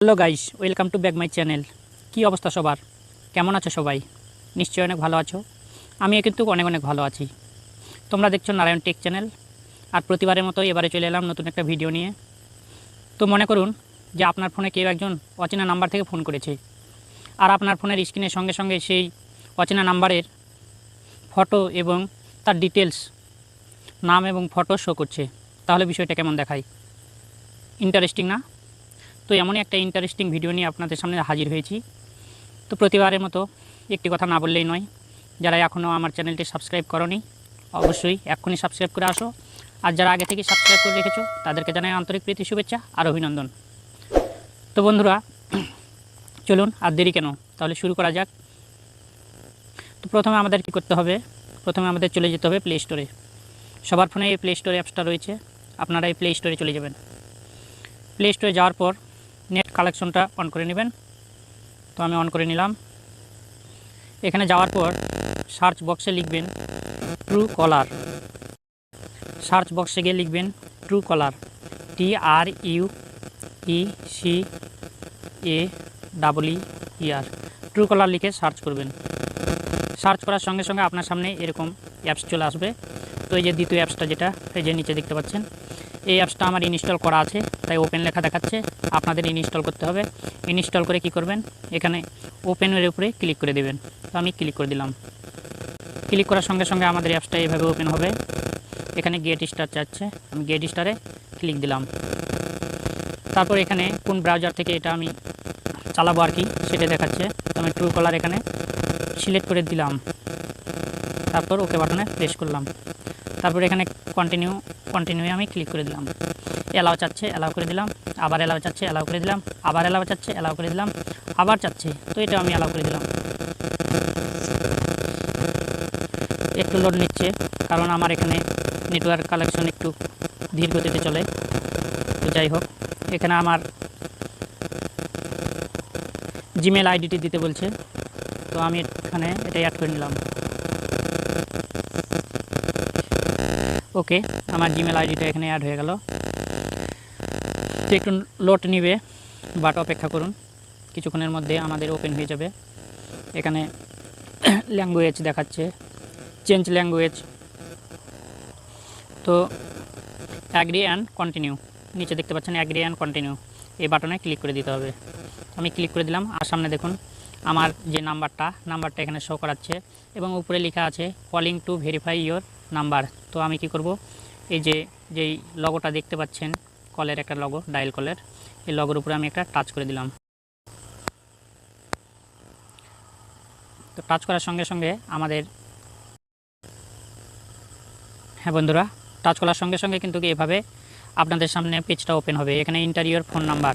Hello guys, welcome to back my channel. কী অবস্থা সবার? কেমন আছো সবাই? নিশ্চয়ই অনেক ভালো আছো। আমিও কিন্তু অনেক অনেক ভালো আছি। তোমরা দেখছ নারায়ণ টেক চ্যানেল। আর প্রতিবারের মতো এবারে চলে এলাম নতুন একটা ভিডিও নিয়ে। তো মনে করুন যে আপনার ফোনে কেউ একজন অচেনা নাম্বার থেকে ফোন করেছে। আর আপনার ফোনের স্ক্রিনের সঙ্গে সঙ্গে সেই অচেনা নাম্বারের ফটো এবং তার ডিটেলস নাম এবং ফটো শো করছে। তাহলে বিষয়টা কেমন দেখায়? ইন্টারেস্টিং না? তো এমনই একটা ইন্টারেস্টিং ভিডিও নিয়ে আপনাদের সামনে হাজির হয়েছি। তো প্রতিবারের মতো একটি কথা না বললেই নয়, যারা এখনও আমার চ্যানেলটি সাবস্ক্রাইব করনি, অবশ্যই এক্ষুনি সাবস্ক্রাইব করে আসো। আর যারা আগে থেকে সাবস্ক্রাইব করে রেখেছো, তাদেরকে জানাই আন্তরিক প্রীতি, শুভেচ্ছা আর অভিনন্দন। তো বন্ধুরা, চলুন আর দেরি কেন? তাহলে শুরু করা যাক। তো প্রথমে আমাদের কি করতে হবে? প্রথমে আমাদের চলে যেতে হবে প্লে স্টোরে সবার ফোনে এই প্লে স্টোর অ্যাপসটা রয়েছে। আপনারা এই প্লে স্টোরে চলে যাবেন। প্লে স্টোরে যাওয়ার পর কালেকশনটা অন করে নেবেন। তো আমি অন করে নিলাম। এখানে যাওয়ার পর সার্চ বক্সে লিখবেন ট্রু কলার সার্চ বক্সে গিয়ে লিখবেন true caller T R U E C A double E R true caller লিখে সার্চ করবেন। সার্চ করার সঙ্গে সঙ্গে আপনার সামনে এরকম অ্যাপস চলে আসবে। তো এই যে দ্বিতীয় অ্যাপসটা যেটা, এই যে নিচে দেখতে পাচ্ছেন এই অ্যাপসটা আমার ইনস্টল করা আছে, তাই ওপেন লেখা দেখাচ্ছে, আপনাদের ইনস্টল করতে হবে। ইনস্টল করে কি করবেন? এখানে ওপেনের উপরে ক্লিক করে দেবেন। তো আমি ক্লিক করে দিলাম। ক্লিক করার সঙ্গে সঙ্গে আমাদের অ্যাপসটা এইভাবে ওপেন হবে। এখানে গেট স্টার চাচ্ছে। আমি গেট স্টারে ক্লিক দিলাম। তারপর এখানে কোন ব্রাউজার থেকে এটা আমি চালাবো আর কি, সেটা দেখাচ্ছে। তো আমি ট্রু কলার এখানে সিলেক্ট করে দিলাম। তারপর ওকে বাটনে প্রেস করলাম। তারপর এখানে কন্টিনিউ কন্টিনিউয়ে আমি ক্লিক করে দিলাম। অ্যালাও চাচ্ছে অ্যালাউ করে দিলাম। আবার অ্যালাও চাচ্ছে অ্যালাউ করে দিলাম। আবার অ্যালাও চাচ্ছে অ্যালাউ করে দিলাম। আবার চাচ্ছে। তো এটা আমি অ্যালাউ করে দিলাম। একটু লোড নিচ্ছে, কারণ আমার এখানে নেটওয়ার্ক কালেকশন একটু ধীর গতিতে চলে। তো যাই হোক, এখানে আমার জিমেল আইডিটি দিতে বলছে। তো আমি এখানে এটা অ্যাড করে নিলাম। ওকে, আমার জিমেল আইডিটা এখানে অ্যাড হয়ে গেল। তো একটু লোড নিবে বাট অপেক্ষা করুন। কিছুক্ষণের মধ্যে আমাদের ওপেন হয়ে যাবে। এখানে ল্যাঙ্গুয়েজ দেখাচ্ছে চেঞ্জ ল্যাঙ্গুয়েজ তো অ্যাগ্রি অ্যান্ড কন্টিনিউ নিচে দেখতে পাচ্ছেন অ্যাগ্রি অ্যান্ড কন্টিনিউ এই বাটনে ক্লিক করে দিতে হবে। আমি ক্লিক করে দিলাম, আর সামনে দেখুন, আমার যে নাম্বারটা নাম্বারটা এখানে শো করাচ্ছে। এবং উপরে লেখা আছে calling to verify your number. তো আমি কি করব? এই যে, যেই লগোটা দেখতে পাচ্ছেন, কলের একটা লগো ডায়াল কলের, এই লগোর উপরে আমি একটা টাচ করে দিলাম। তো টাচ করার সঙ্গে সঙ্গে আমাদের হ্যাঁ বন্ধুরা টাচ করার সঙ্গে সঙ্গে কিন্তু এভাবে আপনাদের সামনে পেজটা ওপেন হবে। এখানে ইন্টারিয়র ফোন নাম্বার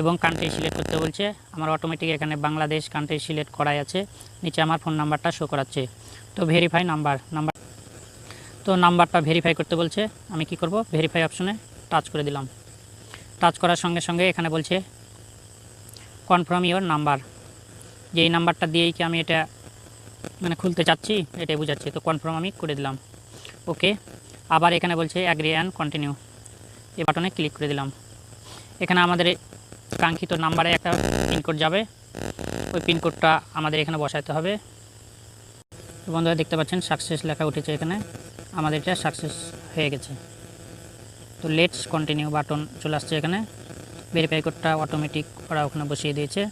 এবং কান্ট্রি সিলেক্ট করতে বলছে। আমার অটোমেটিক এখানে বাংলাদেশ কান্ট্রি সিলেক্ট করাই আছে। নিচে আমার ফোন নাম্বারটা শো করাচ্ছে। তো ভেরিফাই নাম্বার নাম্বার তো নাম্বারটা ভেরিফাই করতে বলছে। আমি কি করব? ভেরিফাই অপশনে টাচ করে দিলাম। টাচ করার সঙ্গে সঙ্গে এখানে বলছে কনফার্ম ইওর নাম্বার যে এই নাম্বারটা দিয়েই কি আমি এটা মানে খুলতে চাচ্ছি, এটাই বোঝাচ্ছি। তো কনফার্ম আমি করে দিলাম। ওকে, আবার এখানে বলছে অ্যাগ্রি অ্যান্ড কন্টিনিউ এই বাটনে ক্লিক করে দিলাম। এখানে আমাদের কাঙ্ক্ষিত নাম্বারে একটা পিনকোড যাবে। ওই পিনকোডটা আমাদের এখানে বসাতে হবে। বন্ধুরা, দেখতে পাচ্ছেন সাকসেস লেখা উঠেছে এখানে। আমাদের এটা সাকসেস হয়ে গেছে। তো লেটস কন্টিনিউ বাটন চলে আসছে এখানে। ভেরিফাই কোডটা অটোমেটিক ওরা ওখানে বসিয়ে দিয়েছে।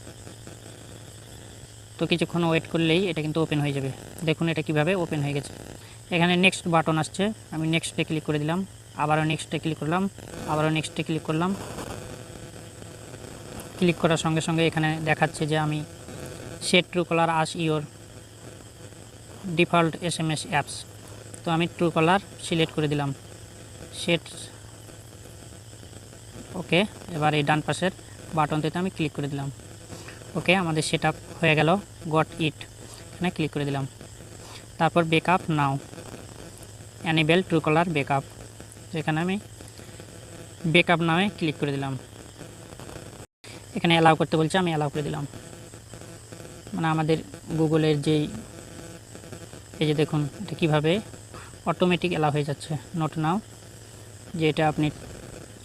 তো কিছুক্ষণ ওয়েট করলেই এটা কিন্তু ওপেন হয়ে যাবে। দেখুন এটা কীভাবে ওপেন হয়ে গেছে। এখানে নেক্সট বাটন আসছে। আমি নেক্সটে ক্লিক করে দিলাম। আবারও নেক্সটে ক্লিক করলাম। আবারও নেক্সটে ক্লিক করলাম। ক্লিক করার সঙ্গে সঙ্গে এখানে দেখাচ্ছে যে আমি set true caller as your default S M S apps তো আমি ট্রু কলার সিলেক্ট করে দিলাম। সেট, ওকে, এবার এই ডান পাশের বাটনটিতে আমি ক্লিক করে দিলাম। ওকে, আমাদের সেট হয়ে গেল, গট ইট, এখানে ক্লিক করে দিলাম। তারপর backup now enable true caller backup এখানে আমি বেকআপ নামে ক্লিক করে দিলাম। এখানে অ্যালাউ করতে বলছে, আমি অ্যালাউ করে দিলাম। মানে আমাদের গুগলের যেই, এই যে দেখুন, এটা কীভাবে অটোমেটিক অ্যালাউ হয়ে যাচ্ছে। নোট নাও যে এটা আপনি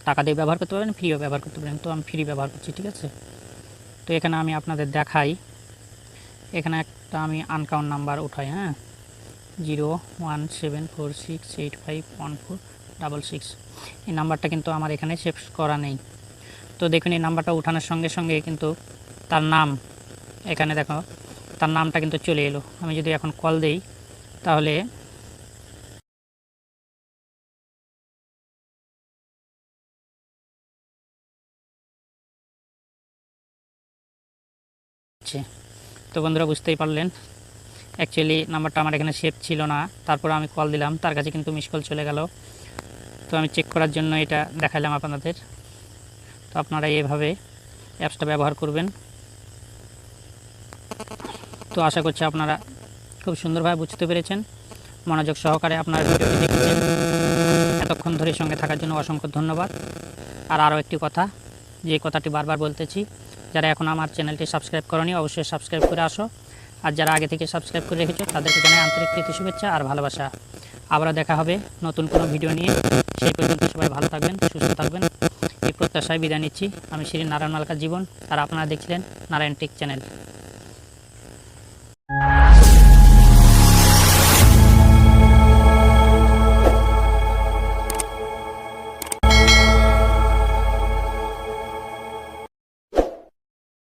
টাকা দিয়ে ব্যবহার করতে পারেন ফ্রিও ব্যবহার করতে পারেন। তো আমি ফ্রি ব্যবহার করছি, ঠিক আছে? তো এখানে আমি আপনাদের দেখাই। এখানে একটা আমি আনকাউন্ট নাম্বার উঠাই হ্যাঁ? Zero one seven four six eight five one four double six. এই নাম্বারটা কিন্তু আমার এখানে সেভ করা নেই। তো দেখুন, এই নাম্বারটা উঠানোর সঙ্গে সঙ্গে কিন্তু তার নাম, এখানে দেখো, তার নামটা কিন্তু চলে এলো। আমি যদি এখন কল দেই, তাহলে হচ্ছে। তো বন্ধুরা বুঝতেই পারলেন। অ্যাকচুয়ালি নাম্বারটা আমার এখানে সেভ ছিল না। তারপর আমি কল দিলাম। তার কাছে কিন্তু মিস কল চলে গেল। তো আমি চেক করার জন্য এটা দেখালাম আপনাদের। তো আপনারা এভাবে অ্যাপসটা ব্যবহার করবেন। তো আশা করছি আপনারা খুব সুন্দরভাবে বুঝতে পেরেছেন। মনোযোগ সহকারে আপনারা দেখেছেন। এতক্ষণ ধরে সঙ্গে থাকার জন্য অসংখ্য ধন্যবাদ। আর আরও একটি কথা, যে কথাটি বারবার বলতেছি যারা এখন আমার চ্যানেলটি সাবস্ক্রাইব করনি, অবশ্যই সাবস্ক্রাইব করে আসো। আর যারা আগে থেকে সাবস্ক্রাইব করে রেখেছো, তাদেরকে জানাই আন্তরিক প্রীতি, শুভেচ্ছা আর ভালোবাসা। আবারও দেখা হবে নতুন কোনো ভিডিও নিয়ে। সেই পর্যন্ত সবাই ভালো থাকবেন, সুস্থ থাকবেন। এই প্রত্যাশায় বিদায় নিচ্ছি। আমি শ্রী নারায়ণ মালকার জীবন। আর আপনারা দেখছিলেন নারায়ণ টেক চ্যানেল।